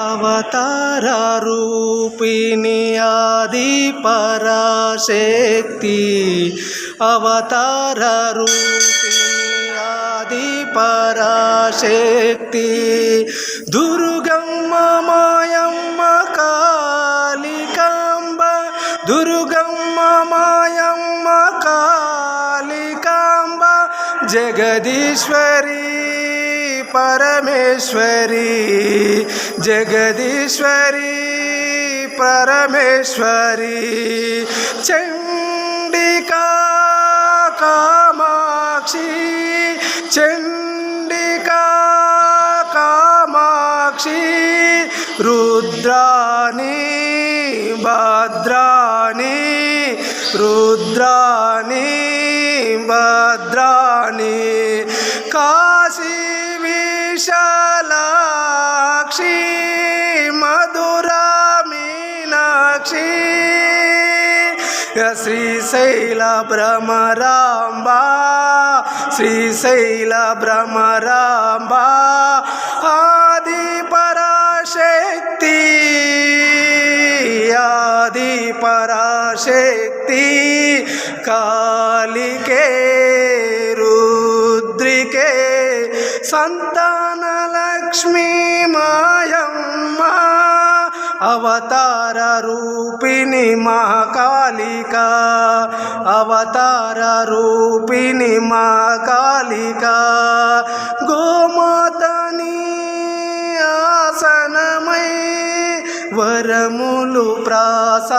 అవతారూపిణి ఆది పరాశక్తి అవతారూపిణి ఆది పరాశక్తి దుర్గమ్మ మాయమ్మ కాళికాంబ. దుర్గమ్మ మాయమ్మ కాళికాంబ. జగదీశ్వరి పరమేశ్వరి జగదీశ్వరి పరమేశ్వరి. చండికా కామాక్షి చండికా కామాక్షి రుద్రాణి భద్రాణి రుద్రాణి శ్రీశైల భ్రమరాంబ శ్రీశైల భ్రమరాంబ ఆది పరాశక్తి ఆది పరాశక్తి కాలికే రుద్రికే సంతాన లక్ష్మీ మాయమ్మ అవతార రూపిణి మహాకాళిక. అవతార రూపిణి మహాకాళిక. గోమాతని ఆసనమై వరములు ప్రాసాదించే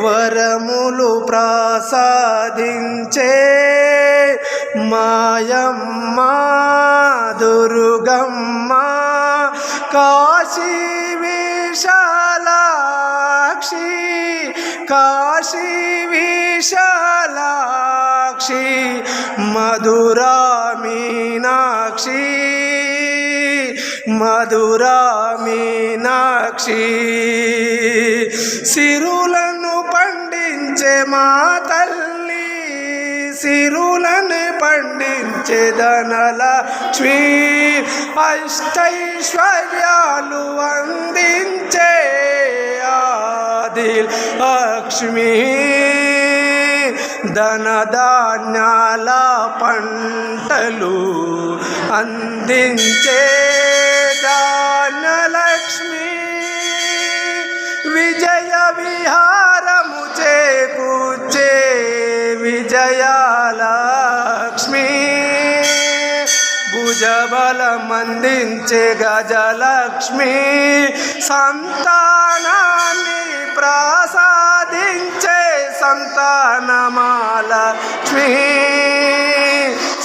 వరములు ప్రాసాదించే మాయమ్మ దుర్గమ్మ కాశీ విశాలాక్షి కాశీ విశాలాక్షి మధురా మీనాక్షి మధురా మీనాక్షి. సిరులను పండించే మా తల్లి సిరులను పండించే ధనలక్ష్మీ. అష్టైశ్వర్యాలు అందించే ఆది లక్ష్మి. ధనధాన్యాల పంటలు అందించే దానలక్ష్మి విజయ విహారము చేకూర్చే విజయాలక్ష్మి భుజబలమందించే గజలక్ష్మి సంతానాన్ని ప్రసాదించే సంతానమాలక్ష్మి.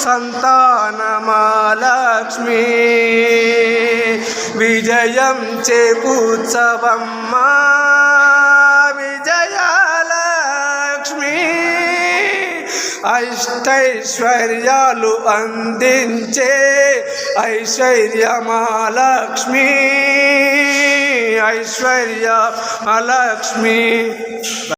సంతానమాలక్ష్మి. విజయం చేకూర్చవమ్మ. విజయ అష్టైశ్వర్యాలు అందించే ఐశ్వర్యమాలక్ష్మి ఐశ్వర్య మలక్ష్మి